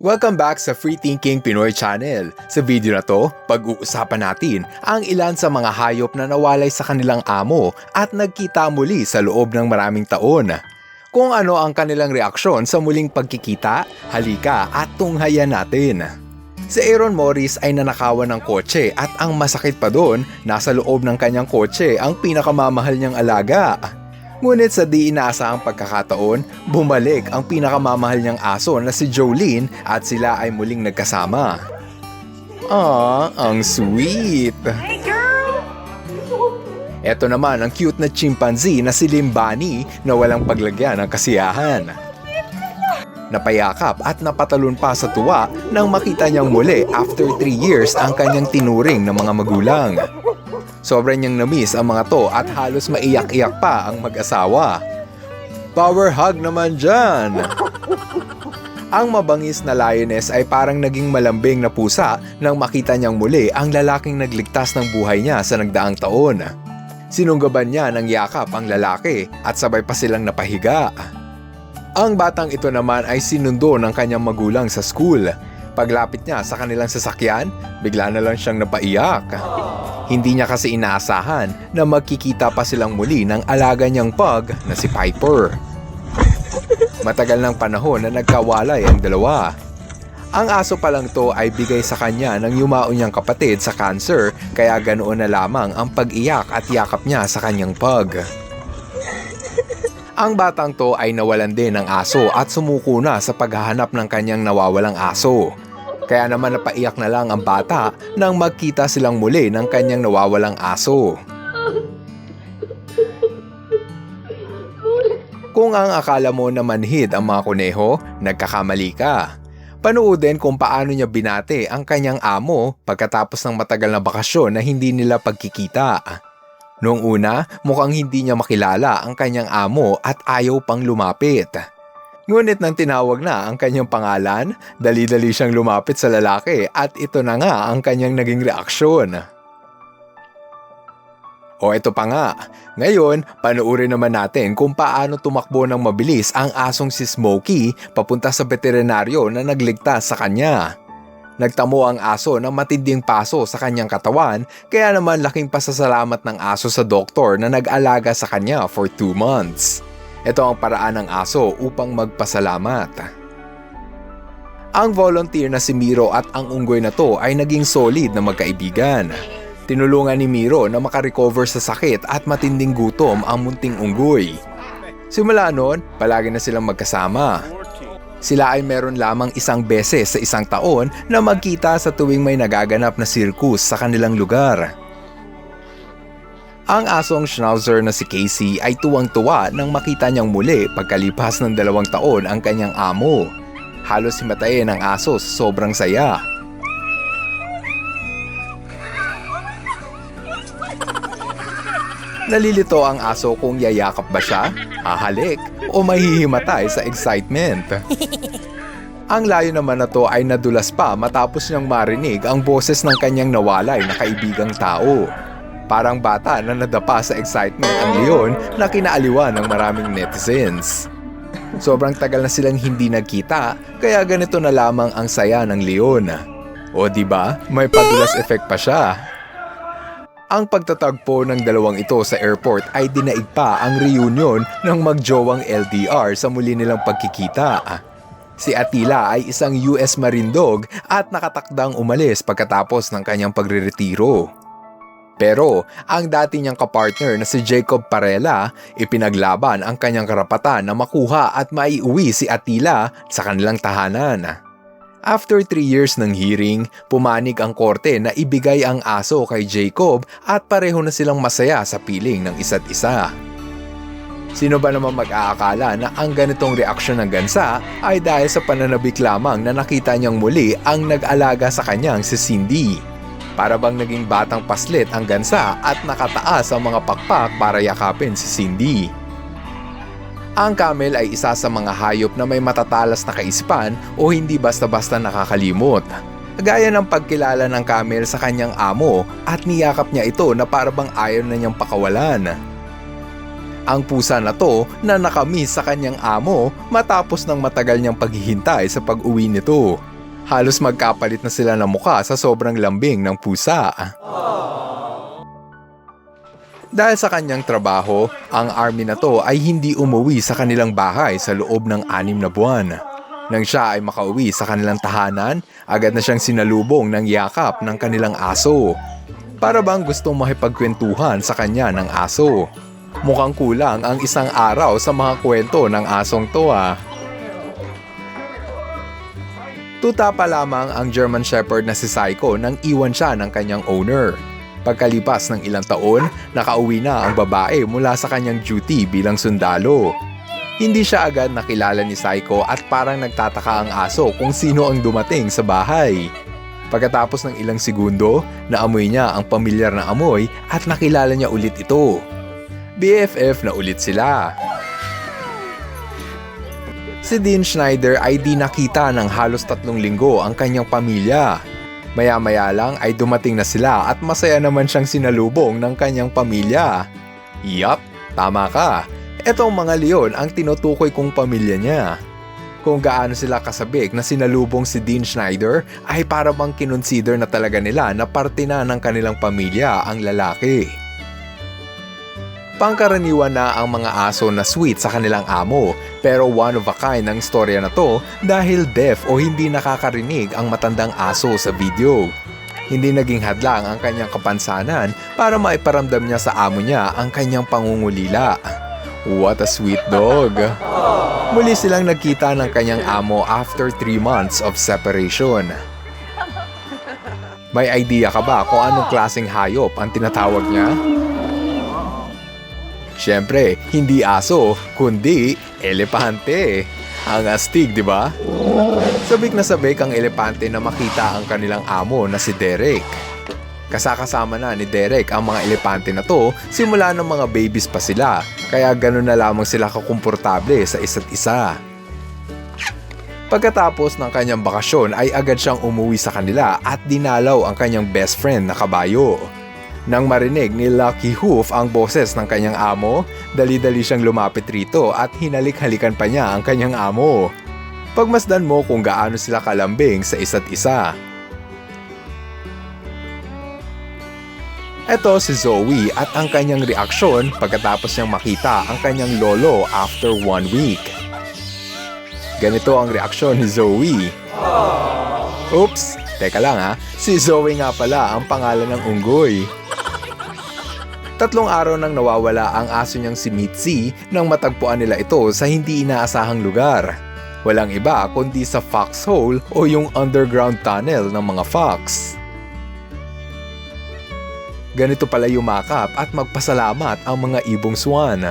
Welcome back sa Free Thinking Pinoy Channel. Sa video na to, pag-uusapan natin ang ilan sa mga hayop na nawalay sa kanilang amo at nagkita muli sa loob ng maraming taon. Kung ano ang kanilang reaksyon sa muling pagkikita, halika at tunghayan natin. Si Aaron Morris ay nanakawan ng kotse at ang masakit pa doon, nasa loob ng kanyang kotse ang pinakamamahal niyang alaga. Ngunit sa di inaasahang pagkakataon, bumalik ang pinakamamahal niyang aso na si Jolene at sila ay muling nagkasama. Ah, ang sweet! Hey, girl! Ito naman ang cute na chimpanzee na si Limbani na walang paglagyan ng kasiyahan. Napayakap at napatalon pa sa tuwa nang makita niyang muli after 3 years ang kanyang tinuring ng mga magulang. Sobrang niyang namiss ang mga to at halos maiyak-iyak pa ang mag-asawa. Power hug naman dyan! Ang mabangis na lioness ay parang naging malambing na pusa nang makita niyang muli ang lalaking nagligtas ng buhay niya sa nagdaang taon. Sinunggaban niya ng yakap ang lalaki at sabay pa silang napahiga. Ang batang ito naman ay sinundo ng kanyang magulang sa school. Paglapit niya sa kanilang sasakyan, bigla na lang siyang napaiyak. Hindi niya kasi inaasahan na magkikita pa silang muli ng alaga niyang pug na si Piper. Matagal ng panahon na nagkawalay ang dalawa. Ang aso pa lang to ay bigay sa kanya ng yumao niyang kapatid sa cancer kaya ganoon na lamang ang pag-iyak at yakap niya sa kanyang pug. Ang batang to ay nawalan din ng aso at sumuko na sa paghahanap ng kanyang nawawalang aso. Kaya naman napaiyak na lang ang bata nang magkita silang muli ng kanyang nawawalang aso. Kung ang akala mo na manhid ang mga kuneho, nagkakamali ka. Panoodin kung paano niya binate ang kanyang amo pagkatapos ng matagal na bakasyon na hindi nila pagkikita. Noong una, mukhang hindi niya makilala ang kanyang amo at ayaw pang lumapit. Ngunit nang tinawag na ang kanyang pangalan, dali-dali siyang lumapit sa lalaki at ito na nga ang kanyang naging reaksyon. O ito pa nga, ngayon panoorin naman natin kung paano tumakbo ng mabilis ang asong si Smokey papunta sa veterinaryo na nagligtas sa kanya. Nagtamo ang aso ng matinding paso sa kanyang katawan kaya naman laking pasasalamat ng aso sa doktor na nag-alaga sa kanya for 2 months. Ito ang paraan ng aso upang magpasalamat. Ang volunteer na si Miro at ang unggoy na to ay naging solid na magkaibigan. Tinulungan ni Miro na makarecover sa sakit at matinding gutom ang munting unggoy. Simula noon, palagi na silang magkasama. Sila ay meron lamang isang beses sa isang taon na magkita sa tuwing may nagaganap na sirkus sa kanilang lugar. Ang asong schnauzer na si Casey ay tuwang-tuwa nang makita niyang muli pagkalipas ng dalawang taon ang kanyang amo. Halos himatayin ang aso sa sobrang saya. Nalilito ang aso kung yayakap ba siya, hahalik, o mahihimatay sa excitement. Ang layo naman na to ay nadulas pa matapos niyang marinig ang boses ng kanyang nawalay na kaibigang tao. Parang bata na nadapa sa excitement ang leon na kinaaliwan ng maraming netizens. Sobrang tagal na silang hindi nagkita kaya ganito na lamang ang saya ng leon. O di ba? May padulas effect pa siya. Ang pagtatagpo ng dalawang ito sa airport ay dinaig pa ang reunion ng magjowang LDR sa muli nilang pagkikita. Si Atila ay isang US Marine Dog at nakatakdang umalis pagkatapos ng kanyang pagreretiro. Pero ang dati niyang kapartner na si Jacob Parela, ipinaglaban ang kanyang karapatan na makuha at maiuwi si Atila sa kanilang tahanan. After 3 years ng hearing, pumanig ang korte na ibigay ang aso kay Jacob at pareho na silang masaya sa piling ng isa't isa. Sino ba naman mag-aakala na ang ganitong reaksyon ng gansa ay dahil sa pananabik lamang na nakita niyang muli ang nag-alaga sa kanyang si Cindy. Para bang naging batang paslit ang gansa at nakataas ang mga pakpak para yakapin si Cindy. Ang camel ay isa sa mga hayop na may matatalas na kaisipan o hindi basta-basta nakakalimot. Gaya ng pagkilala ng camel sa kanyang amo at niyakap niya ito na parabang ayaw na niyang pakawalan. Ang pusa na to na nakamiss sa kanyang amo matapos ng matagal niyang paghihintay sa pag-uwi nito. Halos magkapalit na sila ng muka sa sobrang lambing ng pusa. Dahil sa kanyang trabaho, ang army na to ay hindi umuwi sa kanilang bahay sa loob ng anim na buwan. Nang siya ay makauwi sa kanilang tahanan, agad na siyang sinalubong ng yakap ng kanilang aso. Para bang gustong makipagkwentuhan sa kanya ng aso. Mukhang kulang ang isang araw sa mga kwento ng asong to ah. Tuta pa lamang ang German Shepherd na si Psycho nang iwan siya ng kanyang owner. Pagkalipas ng ilang taon, nakauwi na ang babae mula sa kanyang duty bilang sundalo. Hindi siya agad nakilala ni Psycho at parang nagtataka ang aso kung sino ang dumating sa bahay. Pagkatapos ng ilang segundo, naamoy niya ang pamilyar na amoy at nakilala niya ulit ito. BFF na ulit sila. Si Dean Schneider ay di nakita ng halos tatlong linggo ang kanyang pamilya. Maya-maya lang ay dumating na sila at masaya naman siyang sinalubong ng kanyang pamilya. Yup, tama ka. Etong mga leon ang tinutukoy kong pamilya niya. Kung gaano sila kasabik na sinalubong si Dean Schneider ay para bang kinonsider na talaga nila na parte na ng kanilang pamilya ang lalaki. Pangkaraniwan na ang mga aso na sweet sa kanilang amo pero one of a kind ang istorya na to dahil deaf o hindi nakakarinig ang matandang aso sa video. Hindi naging hadlang ang kanyang kapansanan para maiparamdam niya sa amo niya ang kanyang pangungulila. What a sweet dog! Muli silang nagkita ng kanyang amo after 3 months of separation. May idea ka ba kung anong klaseng hayop ang tinatawag niya? Siyempre, hindi aso, kundi elepante. Ang astig, di ba? Sabik na sabik ang elepante na makita ang kanilang amo na si Derek. Kasakasama na ni Derek ang mga elepante na to simula ng mga babies pa sila, kaya ganun na lamang sila kakomportable sa isa't isa. Pagkatapos ng kanyang bakasyon ay agad siyang umuwi sa kanila at dinalaw ang kanyang best friend na kabayo. Nang marinig ni Lucky Hoof ang boses ng kanyang amo, dali-dali siyang lumapit rito at hinalik-halikan pa niya ang kanyang amo. Pagmasdan mo kung gaano sila kalambing sa isa't isa. Ito si Zoe at ang kanyang reaksyon pagkatapos niyang makita ang kanyang lolo after one week. Ganito ang reaksyon ni Zoe. Oops, teka lang ha, si Zoe nga pala ang pangalan ng unggoy. Tatlong araw nang nawawala ang aso niyang si Mitzi nang matagpuan nila ito sa hindi inaasahang lugar. Walang iba kundi sa foxhole o yung underground tunnel ng mga fox. Ganito pala yumakap at magpasalamat ang mga ibong swan.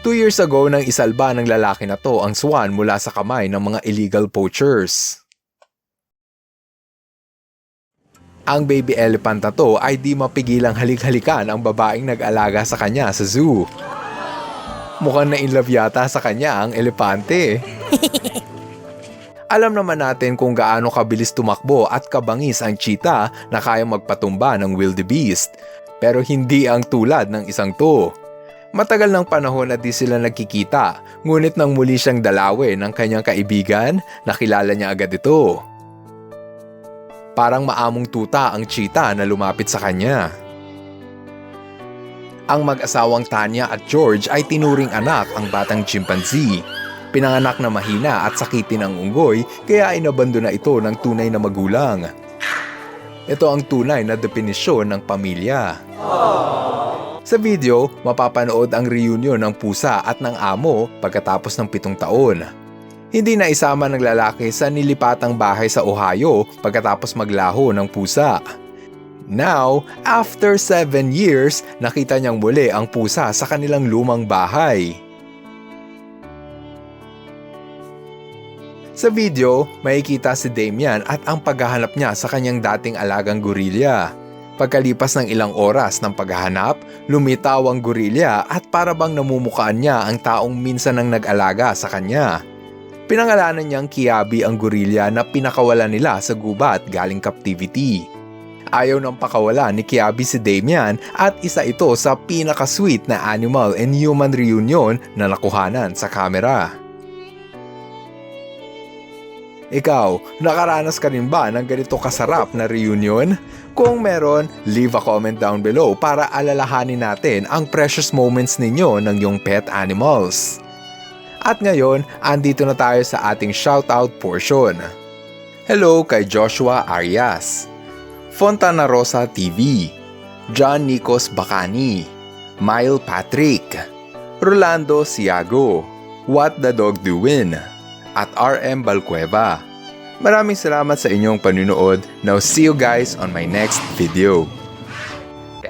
Two years ago nang isalba ng lalaki na to ang swan mula sa kamay ng mga illegal poachers. Ang baby elephant na to ay di mapigilang halik-halikan ang babaeng nag-alaga sa kanya sa zoo. Mukhang na in love yata sa kanya ang elepante. Alam naman natin kung gaano kabilis tumakbo at kabangis ang cheetah na kaya magpatumba ng wildebeest. Pero hindi ang tulad ng isang to. Matagal ng panahon na di sila nagkikita, ngunit nang muli siyang dalawin ng kanyang kaibigan, nakilala niya agad ito. Parang maamong tuta ang cheetah na lumapit sa kanya. Ang mag-asawang Tanya at George ay tinuring anak ang batang chimpanzee. Pinanganak na mahina at sakitin ang unggoy kaya inabando na ito ng tunay na magulang. Ito ang tunay na definisyon ng pamilya. Sa video, mapapanood ang reunion ng pusa at ng amo pagkatapos ng pitong taon. Hindi na isama ng lalaki sa nilipatang bahay sa Ohio pagkatapos maglaho ng pusa. Now, after 7 years, nakita niyang muli ang pusa sa kanilang lumang bahay. Sa video, makikita si Damian at ang paghahanap niya sa kanyang dating alagang gorilya. Pagkalipas ng ilang oras ng paghahanap, lumitaw ang gorilya at para bang namumukaan niya ang taong minsan nang nag-alaga sa kanya. Pinangalanan niyang Kiabi ang gorilya na pinakawalan nila sa gubat galing captivity. Ayaw ng pakawala ni Kiabi si Damian at isa ito sa pinaka-sweet na animal and human reunion na nakuhanan sa kamera. Ikaw, nakaranas ka rin ba ng ganito kasarap na reunion? Kung meron, leave a comment down below para alalahanin natin ang precious moments ninyo ng iyong pet animals. At ngayon, andito na tayo sa ating shoutout portion. Hello kay Joshua Arias, Fontana Rosa TV, John Nikos Bacani, Mile Patrick, Rolando Siago, What the Dog Doin, at RM Balcueva. Maraming salamat sa inyong panunood. Now see you guys on my next video.